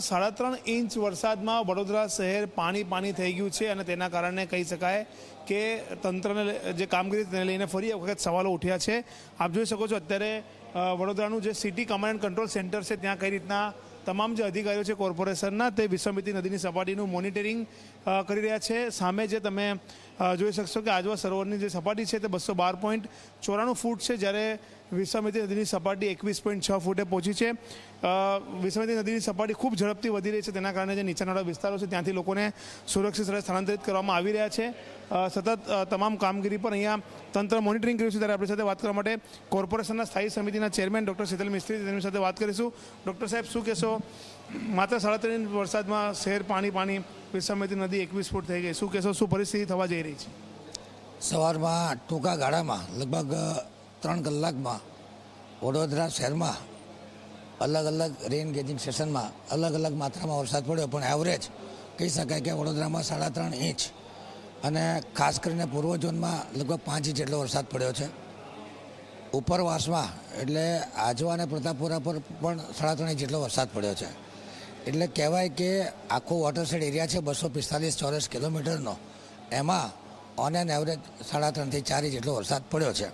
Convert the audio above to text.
સાડા ત્રણ ઇંચ વરસાદમાં વડોદરા શહેર પાણી પાણી થઈ ગયું છે અને તેના કારણે કહી શકાય કે તંત્રને જે કામગીરી તેને લઈને ફરી વખત સવાલો ઉઠ્યા છે. આપ જોઈ શકો છો અત્યારે વડોદરાનું જે સિટી કમાન્ડ કંટ્રોલ સેન્ટર છે, ત્યાં કઈ રીતના તમામ જે અધિકારીઓ છે, કોર્પોરેશનના તે વિશ્વમિતિ નદીની સપાટીનું મોનિટરિંગ કરી રહ્યા છે. સામે જે તમે જોઈ શકશો કે આજવા સરોવરની જે સપાટી છે તે બસો બાર પોઈન્ટ ચોરાણું ફૂટ છે. જ્યારે વિશ્વામિત્રી નદીની સપાટી એકવીસ પોઈન્ટ છ ફૂટે પહોંચી છે. વિશ્વામિત્રી નદીની સપાટી ખૂબ ઝડપથી વધી રહી છે. તેના કારણે જે નીચાણવાળા વિસ્તારો છે, ત્યાંથી લોકોને સુરક્ષિત સ્થળે સ્થળાંતરિત કરવામાં આવી રહ્યા છે. સતત તમામ કામગીરી પર અહીંયા તંત્ર મોનિટરિંગ કર્યું છે. ત્યારે આપણી સાથે વાત કરવા માટે કોર્પોરેશનના સ્થાયી સમિતિના ચેરમેન ડૉક્ટર શીતલ મિસ્ત્રી તેમની સાથે વાત કરીશું. ડૉક્ટર સાહેબ, શું કહેશો? માત્ર સાડા ત્રણ વરસાદમાં શહેર પાણી પાણી વિશ્વામિત્રી નદી એકવીસ ફૂટ થઈ ગઈ. શું કહેશો? શું પરિસ્થિતિ થવા જઈ રહી છે? સવારમાં ટૂંકા ગાળામાં લગભગ ત્રણ કલાકમાં વડોદરા શહેરમાં અલગ અલગ રેઇન ગેજિંગ સ્ટેશનમાં અલગ અલગ માત્રામાં વરસાદ પડ્યો, પણ એવરેજ કહી શકાય કે વડોદરામાં સાડા ત્રણ ઇંચ અને ખાસ કરીને પૂર્વ ઝોનમાં લગભગ પાંચ ઇંચ જેટલો વરસાદ પડ્યો છે. ઉપરવાસમાં એટલે આજવા અને પ્રતાપપુરા પર પણ સાડા ત્રણ ઇંચ જેટલો વરસાદ પડ્યો છે. એટલે કહેવાય કે આખો વોટરશેડ એરિયા છે બસો પિસ્તાલીસ ચોરસ કિલોમીટરનો. એમાં ઓન એન એવરેજ સાડા ત્રણથી ચાર ઇંચ જેટલો વરસાદ પડ્યો છે.